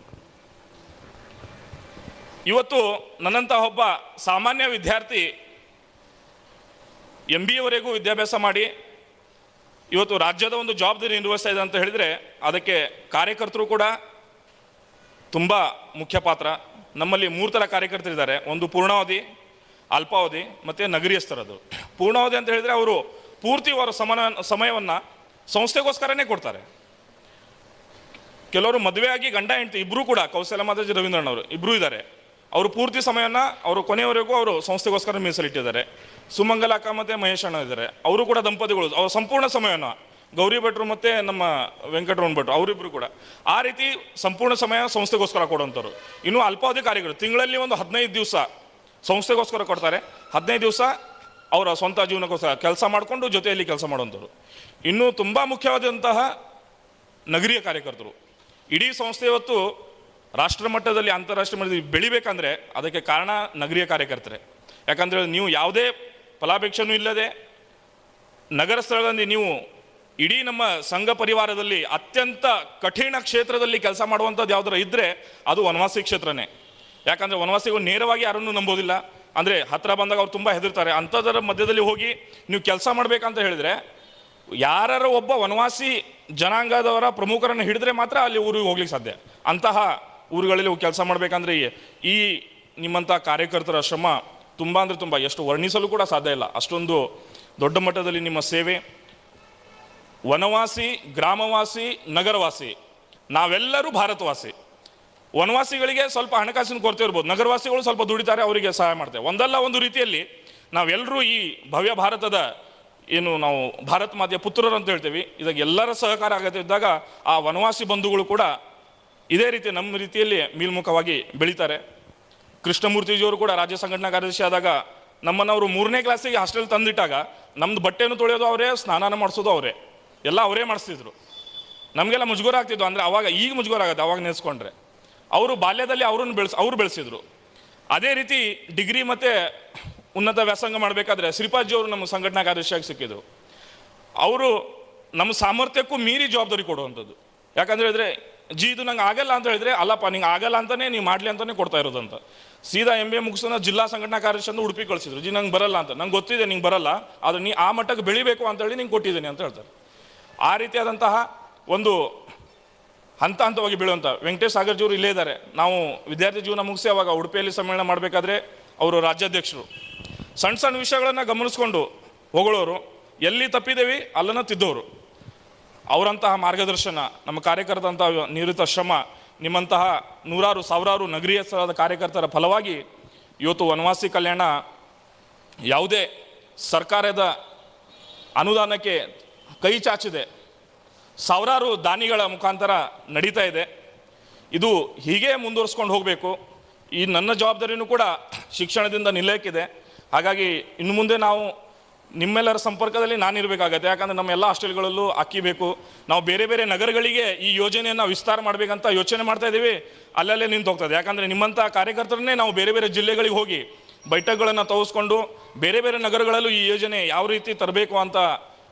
ಇವತ್ತು ನನ್ನಂಥ ಒಬ್ಬ ಸಾಮಾನ್ಯ ವಿದ್ಯಾರ್ಥಿ ಎಂ ಬಿ ಎವರೆಗೂ ವಿದ್ಯಾಭ್ಯಾಸ ಮಾಡಿ ಇವತ್ತು ರಾಜ್ಯದ ಒಂದು ಜವಾಬ್ದಾರಿ ನಿರ್ವಹಿಸ್ತಾ ಇದೆ ಅಂತ ಹೇಳಿದರೆ ಅದಕ್ಕೆ ಕಾರ್ಯಕರ್ತರು ಕೂಡ ತುಂಬ ಮುಖ್ಯ ಪಾತ್ರ. ನಮ್ಮಲ್ಲಿ ಮೂರು ಥರ ಕಾರ್ಯಕರ್ತರಿದ್ದಾರೆ ಒಂದು ಪೂರ್ಣಾವಧಿ, ಅಲ್ಪಾವಧಿ ಮತ್ತು ನಗರೀಯಸ್ಥರದು ಪೂರ್ಣಾವಧಿ ಅಂತ ಹೇಳಿದರೆ ಅವರು ಪೂರ್ತಿ ಅವರ ಸಮನ, ಸಮಯವನ್ನು ಸಂಸ್ಥೆಗೋಸ್ಕರನೇ ಕೊಡ್ತಾರೆ. ಕೆಲವರು ಮದುವೆಯಾಗಿ ಗಂಡ, ಹೆಂಡತಿ ಇಬ್ಬರೂ ಕೂಡ ಕೌಶಲ್ಯ ಮಾತಾಜಿ ರವೀಂದ್ರನ್ ಅವರು ಇಬ್ಬರೂ ಇದ್ದಾರೆ. ಅವರು ಪೂರ್ತಿ ಸಮಯನ ಅವರು ಕೊನೆಯವರೆಗೂ ಅವರು ಸಂಸ್ಥೆಗೋಸ್ಕರ ಮೀಸಲಿಟ್ಟಿದ್ದಾರೆ. ಸುಮಂಗಲ ಅಕ್ಕ ಮತ್ತು ಮಹೇಶ್ ಅಣ್ಣ ಇದ್ದಾರೆ. ಅವರು ಕೂಡ ದಂಪತಿಗಳು. ಅವ್ರ ಸಂಪೂರ್ಣ ಸಮಯನ ಗೌರಿ ಭಟ್ರು ಮತ್ತು ನಮ್ಮ ವೆಂಕಟರಮಣ ಭಟ್ರು ಅವರಿಬ್ಬರು ಕೂಡ. ಆ ರೀತಿ ಸಂಪೂರ್ಣ ಸಮಯ ಸಂಸ್ಥೆಗೋಸ್ಕರ ಕೊಡುವಂಥವ್ರು. ಇನ್ನು ಅಲ್ಪಾವಧಿ ಕಾರ್ಯಗಳು ತಿಂಗಳಲ್ಲಿ ಒಂದು ಹದಿನೈದು ದಿವಸ ಸಂಸ್ಥೆಗೋಸ್ಕರ ಕೊಡ್ತಾರೆ. ಹದಿನೈದು ದಿವಸ ಅವರ ಸ್ವಂತ ಜೀವನಕ್ಕೋಸ್ಕರ ಕೆಲಸ ಮಾಡಿಕೊಂಡು ಜೊತೆಯಲ್ಲಿ ಕೆಲಸ ಮಾಡುವಂಥವ್ರು. ಇನ್ನೂ ತುಂಬ ಮುಖ್ಯವಾದಂತಹ ನಗರೀಯ ಕಾರ್ಯಕರ್ತರು. ಇಡೀ ಸಂಸ್ಥೆ ಇವತ್ತು ರಾಷ್ಟ್ರ ಮಟ್ಟದಲ್ಲಿ ಅಂತಾರಾಷ್ಟ್ರೀಯ ಮಟ್ಟದಲ್ಲಿ ಬೆಳಿಬೇಕಂದ್ರೆ ಅದಕ್ಕೆ ಕಾರಣ ನಗರೀಯ ಕಾರ್ಯಕರ್ತರೆ. ಯಾಕಂದರೆ ನೀವು ಯಾವುದೇ ಫಲಾಪೇಕ್ಷೆನೂ ಇಲ್ಲದೆ ನಗರ ಸ್ಥಳದಲ್ಲಿ ನೀವು ಇಡೀ ನಮ್ಮ ಸಂಘ ಪರಿವಾರದಲ್ಲಿ ಅತ್ಯಂತ ಕಠಿಣ ಕ್ಷೇತ್ರದಲ್ಲಿ ಕೆಲಸ ಮಾಡುವಂಥದ್ದು ಯಾವ್ದಾರ ಇದ್ದರೆ ಅದು ವನವಾಸಿ ಕ್ಷೇತ್ರನೇ. ಯಾಕಂದರೆ ವನವಾಸಿಗಳು ನೇರವಾಗಿ ಯಾರನ್ನೂ ನಂಬೋದಿಲ್ಲ. ಅಂದರೆ ಹತ್ತಿರ ಬಂದಾಗ ಅವ್ರು ತುಂಬ ಹೆದರ್ತಾರೆ. ಅಂಥದ್ರ ಮಧ್ಯದಲ್ಲಿ ಹೋಗಿ ನೀವು ಕೆಲಸ ಮಾಡಬೇಕಂತ ಹೇಳಿದರೆ ಯಾರು ಒಬ್ಬ ವನವಾಸಿ ಜನಾಂಗದವರ ಪ್ರಮುಖರನ್ನು ಹಿಡಿದ್ರೆ ಮಾತ್ರ ಅಲ್ಲಿ ಊರಿಗೆ ಹೋಗ್ಲಿಕ್ಕೆ ಸಾಧ್ಯ. ಅಂತಹ ಊರುಗಳಲ್ಲಿ ಕೆಲಸ ಮಾಡಬೇಕಂದ್ರೆ ಈ ನಿಮ್ಮಂಥ ಕಾರ್ಯಕರ್ತರ ಶ್ರಮ ತುಂಬ ಅಂದರೆ ತುಂಬ. ಎಷ್ಟು ವರ್ಣಿಸಲು ಕೂಡ ಸಾಧ್ಯ ಇಲ್ಲ. ಅಷ್ಟೊಂದು ದೊಡ್ಡ ಮಟ್ಟದಲ್ಲಿ ನಿಮ್ಮ ಸೇವೆ. ವನವಾಸಿ, ಗ್ರಾಮವಾಸಿ, ನಗರವಾಸಿ, ನಾವೆಲ್ಲರೂ ಭಾರತವಾಸಿ. ವನವಾಸಿಗಳಿಗೆ ಸ್ವಲ್ಪ ಹಣಕಾಸಿನ ಕೊರತೆ ಇರ್ಬೋದು. ನಗರವಾಸಿಗಳು ಸ್ವಲ್ಪ ದುಡಿತಾರೆ, ಅವರಿಗೆ ಸಹಾಯ ಮಾಡ್ತೇವೆ. ಒಂದಲ್ಲ ಒಂದು ರೀತಿಯಲ್ಲಿ ನಾವೆಲ್ಲರೂ ಈ ಭವ್ಯ ಭಾರತದ ಏನು ನಾವು ಭಾರತ ಮಾತೆಯ ಪುತ್ರರು ಅಂತ ಹೇಳ್ತೀವಿ. ಇದಕ್ಕೆ ಎಲ್ಲರ ಸಹಕಾರ ಆಗತ್ತೆ ಇದ್ದಾಗ ಆ ವನವಾಸಿ ಬಂಧುಗಳು ಕೂಡ ಇದೇ ರೀತಿ ನಮ್ಮ ರೀತಿಯಲ್ಲಿ ಮೇಲ್ಮುಖವಾಗಿ ಬೆಳೀತಾರೆ. ಕೃಷ್ಣಮೂರ್ತಿಜಿಯವರು ಕೂಡ ರಾಜ್ಯ ಸಂಘಟನಾ ಕಾರ್ಯದರ್ಶಿ ಆದಾಗ ನಮ್ಮನ್ನು ಅವರು ಮೂರನೇ ಕ್ಲಾಸಿಗೆ ಹಾಸ್ಟೆಲ್ ತಂದಿಟ್ಟಾಗ ನಮ್ಮದು ಬಟ್ಟೆಯನ್ನು ತೊಳೆಯೋದು ಅವರೇ ಸ್ನಾನ ಮಾಡಿಸೋದು ಅವರೇ. ಎಲ್ಲ ಅವರೇ ಮಾಡಿಸ್ತಿದ್ರು. ನಮಗೆಲ್ಲ ಮುಜುಗರ ಆಗ್ತಿದ್ವು. ಅಂದರೆ ಅವಾಗ ಈಗ ಮುಜುಗರ ಆಗುತ್ತೆ, ಅವಾಗ ನೆನೆಸ್ಕೊಂಡ್ರೆ. ಅವರು ಬಾಲ್ಯದಲ್ಲಿ ಅವರನ್ನು ಬೆಳೆಸ್, ಅವರು ಬೆಳೆಸಿದ್ರು. ಅದೇ ರೀತಿ ಡಿಗ್ರಿ ಮತ್ತು ಉನ್ನತ ವ್ಯಾಸಂಗ ಮಾಡಬೇಕಾದ್ರೆ ಶ್ರೀಪಾದ್ಜಿ ಅವರು ನಮ್ಮ ಸಂಘಟನಾ ಕಾರ್ಯದರ್ಶಿಯಾಗಿ ಸಿಕ್ಕಿದ್ರು. ಅವರು ನಮ್ಮ ಸಾಮರ್ಥ್ಯಕ್ಕೂ ಮೀರಿ ಜವಾಬ್ದಾರಿ ಕೊಡುವಂಥದ್ದು. ಯಾಕಂದರೆ ಹೇಳಿದ್ರೆ ಜಿ, ಇದು ನಂಗೆ ಆಗಲ್ಲ ಅಂತ ಹೇಳಿದ್ರೆ, ಅಲ್ಲಪ್ಪ, ನಿಂಗೆ ಆಗಲ್ಲ ಅಂತಲೇ ನೀವು ಮಾಡಲಿ ಅಂತಲೇ ಕೊಡ್ತಾ ಇರೋದಂತ. ಸೀದಾ ಎಂ ಬಿ ಮುಗಿಸೋಣ ಜಿಲ್ಲಾ ಸಂಘಟನಾ ಕಾರ್ಯದರ್ಶಿ ಉಡುಪಿ ಕಳಿಸಿದ್ರು. ಜಿ, ನಂಗೆ ಬರಲ್ಲ ಅಂತ. ನಂಗೆ ಗೊತ್ತಿದೆ ನಿಂಗೆ ಬರಲ್ಲ, ಆದರೆ ನೀ ಆ ಮಟ್ಟಕ್ಕೆ ಬೆಳಿಬೇಕು ಅಂತ ಹೇಳಿ ನಿಂಗೆ ಕೊಟ್ಟಿದ್ದೀನಿ ಅಂತ ಹೇಳ್ತಾರೆ. ಆ ರೀತಿಯಾದಂತಹ ಒಂದು ಹಂತ ಹಂತವಾಗಿ ಬೀಳುವಂಥ ವೆಂಕಟೇಶ್ ಸಾಗರ್ಜಿಯವರು ಇಲ್ಲೇ ಇದ್ದಾರೆ. ನಾವು ವಿದ್ಯಾರ್ಥಿ ಜೀವನ ಮುಗಿಸಿ ಅವಾಗ ಉಡುಪಿಯಲ್ಲಿ ಸಮ್ಮೇಳನ ಮಾಡಬೇಕಾದ್ರೆ ಅವರು ರಾಜ್ಯಾಧ್ಯಕ್ಷರು. ಸಣ್ಣ ಸಣ್ಣ ವಿಷಯಗಳನ್ನು ಗಮನಿಸ್ಕೊಂಡು ಹೊಗಳೋರು, ಎಲ್ಲಿ ತಪ್ಪಿದ್ದೇವೆ ಅಲ್ಲನ್ನು ತಿದ್ದೋರು. ಅವರಂತಹ ಮಾರ್ಗದರ್ಶನ, ನಮ್ಮ ಕಾರ್ಯಕರ್ತರಂತಹ ನಿವೃತ್ತ ಶ್ರಮ, ನಿಮ್ಮಂತಹ ನೂರಾರು, ಸಾವಿರಾರು ನಗರೀಯ ಸ್ಥಳದ ಕಾರ್ಯಕರ್ತರ ಫಲವಾಗಿ ಇವತ್ತು ವನವಾಸಿ ಕಲ್ಯಾಣ ಯಾವುದೇ ಸರ್ಕಾರದ ಅನುದಾನಕ್ಕೆ ಕೈ ಚಾಚಿದೆ. ಸಾವಿರಾರು ದಾನಿಗಳ ಮುಖಾಂತರ ನಡೀತಾ ಇದೆ. ಇದು ಹೀಗೆ ಮುಂದುವರಿಸ್ಕೊಂಡು ಹೋಗಬೇಕು. ಈ ನನ್ನ ಜವಾಬ್ದಾರಿನೂ ಕೂಡ ಶಿಕ್ಷಣದಿಂದ ನಿಲ್ಲಕ್ಕಿದೆ. ಹಾಗಾಗಿ ಇನ್ನು ಮುಂದೆ ನಾವು ನಿಮ್ಮೆಲ್ಲರ ಸಂಪರ್ಕದಲ್ಲಿ ನಾನಿರಬೇಕಾಗತ್ತೆ. ಯಾಕಂದರೆ ನಮ್ಮ ಎಲ್ಲ ಹಾಸ್ಟೆಲ್ಗಳಲ್ಲೂ ಅಕ್ಕಿ ಬೇಕು. ನಾವು ಬೇರೆ ಬೇರೆ ನಗರಗಳಿಗೆ ಈ ಯೋಜನೆಯನ್ನು ವಿಸ್ತಾರ ಮಾಡಬೇಕಂತ ಯೋಚನೆ ಮಾಡ್ತಾ ಇದ್ದೀವಿ ಅಲ್ಲಲ್ಲೇ ನಿಂತು ಹೋಗ್ತದೆ ಯಾಕಂದರೆ ನಿಮ್ಮಂಥ ಕಾರ್ಯಕರ್ತರನ್ನೇ ನಾವು ಬೇರೆ ಬೇರೆ ಜಿಲ್ಲೆಗಳಿಗೆ ಹೋಗಿ ಬೈಠಕ್ಗಳನ್ನು ತೋರಿಸ್ಕೊಂಡು ಬೇರೆ ಬೇರೆ ನಗರಗಳಲ್ಲೂ ಈ ಯೋಜನೆ ಯಾವ ರೀತಿ ತರಬೇಕು ಅಂತ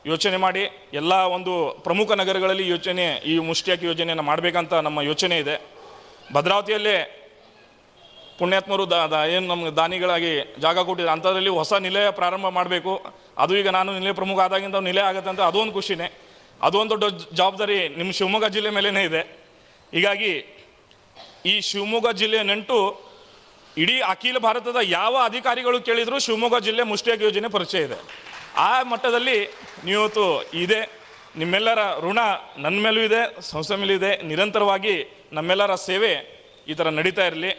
ಯೋಚನೆ ಮಾಡಿ ಎಲ್ಲ ಒಂದು ಪ್ರಮುಖ ನಗರಗಳಲ್ಲಿ ಯೋಚನೆ, ಈ ಮುಷ್ಟಿಯಾಕಿ ಯೋಜನೆಯನ್ನು ಮಾಡಬೇಕಂತ ನಮ್ಮ ಯೋಚನೆ ಇದೆ. ಭದ್ರಾವತಿಯಲ್ಲೇ ಪುಣ್ಯಾತ್ಮರು ದ ದ, ಏನು ನಮ್ಗೆ ದಾನಿಗಳಾಗಿ ಜಾಗ ಕೊಟ್ಟಿದ್ದಾರೆ. ಅಂಥದ್ರಲ್ಲಿ ಹೊಸ ನಿಲಯ ಪ್ರಾರಂಭ ಮಾಡಬೇಕು. ಅದು ಈಗ ನಾನು ನಿಲಯ ಪ್ರಮುಖ ಆದಾಗಿಂದ ನಿಲಯ ಆಗುತ್ತೆ ಅಂತ ಅದೊಂದು ಖುಷಿನೇ. ಅದೊಂದು ದೊಡ್ಡ ಜವಾಬ್ದಾರಿ ನಿಮ್ಮ ಶಿವಮೊಗ್ಗ ಜಿಲ್ಲೆ ಮೇಲೇ ಇದೆ. ಹೀಗಾಗಿ ಈ ಶಿವಮೊಗ್ಗ ಜಿಲ್ಲೆಯ ನಂಟು ಇಡೀ ಅಖಿಲ ಭಾರತದ ಯಾವ ಅಧಿಕಾರಿಗಳು ಕೇಳಿದರೂ ಶಿವಮೊಗ್ಗ ಜಿಲ್ಲೆ ಮುಷ್ಟಿಯಾಗಿ ಯೋಜನೆ ಪರಿಚಯ ಇದೆ. ಆ ಮಟ್ಟದಲ್ಲಿ ನೀವತ್ತು ಇದೆ. ನಿಮ್ಮೆಲ್ಲರ ಋಣ ನನ್ನ ಮೇಲೂ ಇದೆ, ಸಂಸ್ಥೆ ಮೇಲೂ ಇದೆ. ನಿರಂತರವಾಗಿ ನಮ್ಮೆಲ್ಲರ ಸೇವೆ ಈ ಥರ ನಡೀತಾ ಇರಲಿ.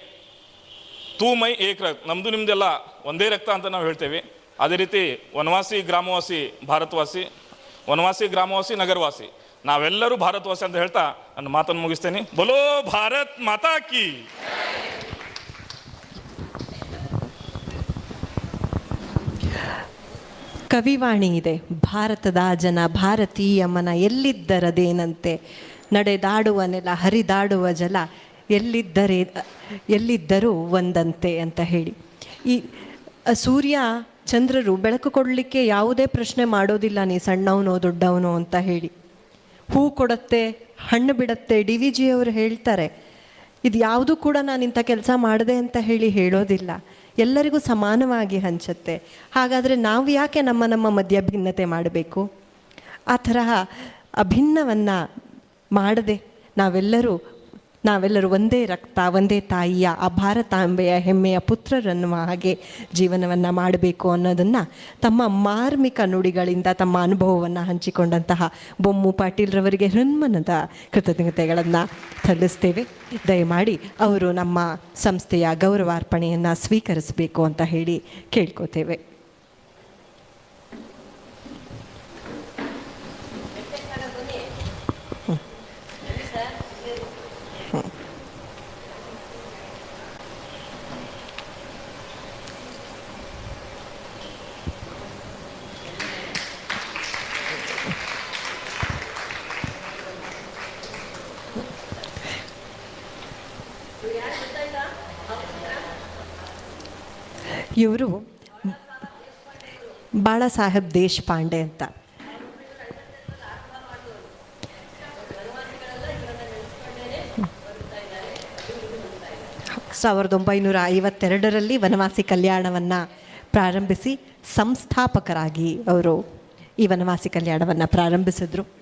ತೂ ಮೈ ಏಕ್ ರಕ್ತ ನಮ್ಮದು ನಿಮ್ಮದೆಲ್ಲ ಒಂದೇ ರಕ್ತ ಅಂತ ನಾವು ಹೇಳ್ತೇವೆ. ಅದೇ ರೀತಿ ವನವಾಸಿ, ಗ್ರಾಮವಾಸಿ, ಭಾರತವಾಸಿ, ವನವಾಸಿ, ಗ್ರಾಮವಾಸಿ, ನಗರವಾಸಿ, ನಾವೆಲ್ಲರೂ ಭಾರತವಾಸಿ ಅಂತ ಹೇಳ್ತಾ ನನ್ನ ಮಾತನ್ನು ಮುಗಿಸ್ತೇನೆ. ಬಲೋ ಭಾರತ್ ಮಾತಾ ಕಿ. ಕವಿವಾಣಿ ಇದೆ. ಭಾರತದ ಜನ, ಭಾರತೀಯ ಮನ ಎಲ್ಲಿದ್ದರದೇನಂತೆ? ನಡೆದಾಡುವ ನೆಲ, ಹರಿದಾಡುವ ಜಲ ಎಲ್ಲಿದ್ದರೆ, ಎಲ್ಲಿದ್ದರೂ ಒಂದಂತೆ ಅಂತ ಹೇಳಿ. ಈ ಸೂರ್ಯ ಚಂದ್ರರು ಬೆಳಕು ಕೊಡಲಿಕ್ಕೆ ಯಾವುದೇ ಪ್ರಶ್ನೆ ಮಾಡೋದಿಲ್ಲ, ನೀ ಸಣ್ಣವನೋ, ದೊಡ್ಡವನೋ ಅಂತ ಹೇಳಿ. ಹೂ ಕೊಡತ್ತೆ, ಹಣ್ಣು ಬಿಡತ್ತೆ, ಡಿ ವಿ ಜಿ ಅವರು ಹೇಳ್ತಾರೆ, ಇದು ಯಾವುದು ಕೂಡ ನಾನು ಇಂಥ ಕೆಲಸ ಮಾಡಿದೆ ಅಂತ ಹೇಳಿ ಹೇಳೋದಿಲ್ಲ. ಎಲ್ಲರಿಗೂ ಸಮಾನವಾಗಿ ಹಂಚುತ್ತೆ. ಹಾಗಾದರೆ ನಾವು ಯಾಕೆ ನಮ್ಮ ನಮ್ಮ ಮಧ್ಯ ಭಿನ್ನತೆ ಮಾಡಬೇಕು? ಆ ತರಹ ಅಭಿನ್ನವನ್ನು ಮಾಡದೆ ನಾವೆಲ್ಲರೂ ನಾವೆಲ್ಲರೂ ಒಂದೇ ರಕ್ತ, ಒಂದೇ ತಾಯಿಯ, ಆ ಭಾರತಾಂಬೆಯ ಹೆಮ್ಮೆಯ ಪುತ್ರರನ್ನುವ ಹಾಗೆ ಜೀವನವನ್ನು ಮಾಡಬೇಕು ಅನ್ನೋದನ್ನು ತಮ್ಮ ಮಾರ್ಮಿಕ ನುಡಿಗಳಿಂದ, ತಮ್ಮ ಅನುಭವವನ್ನು ಹಂಚಿಕೊಂಡಂತಹ ಬೊಮ್ಮು ಪಾಟೀಲ್ರವರಿಗೆ ಹೃನ್ಮನದ ಕೃತಜ್ಞತೆಗಳನ್ನು ಸಲ್ಲಿಸ್ತೇವೆ. ದಯಮಾಡಿ ಅವರು ನಮ್ಮ ಸಂಸ್ಥೆಯ ಗೌರವಾರ್ಪಣೆಯನ್ನು ಸ್ವೀಕರಿಸಬೇಕು ಅಂತ ಹೇಳಿ ಕೇಳ್ಕೋತೇವೆ. ಇವರು ಬಾಳ ಸಾಹೇಬ್ ದೇಶಪಾಂಡೆ ಅಂತ. ಸಾವಿರದ ಒಂಬೈನೂರ ಐವತ್ತೆರಡರಲ್ಲಿ ವನವಾಸಿ ಕಲ್ಯಾಣವನ್ನು ಪ್ರಾರಂಭಿಸಿ ಸಂಸ್ಥಾಪಕರಾಗಿ ಅವರು ಈ ವನವಾಸಿ ಕಲ್ಯಾಣವನ್ನು ಪ್ರಾರಂಭಿಸಿದ್ರು.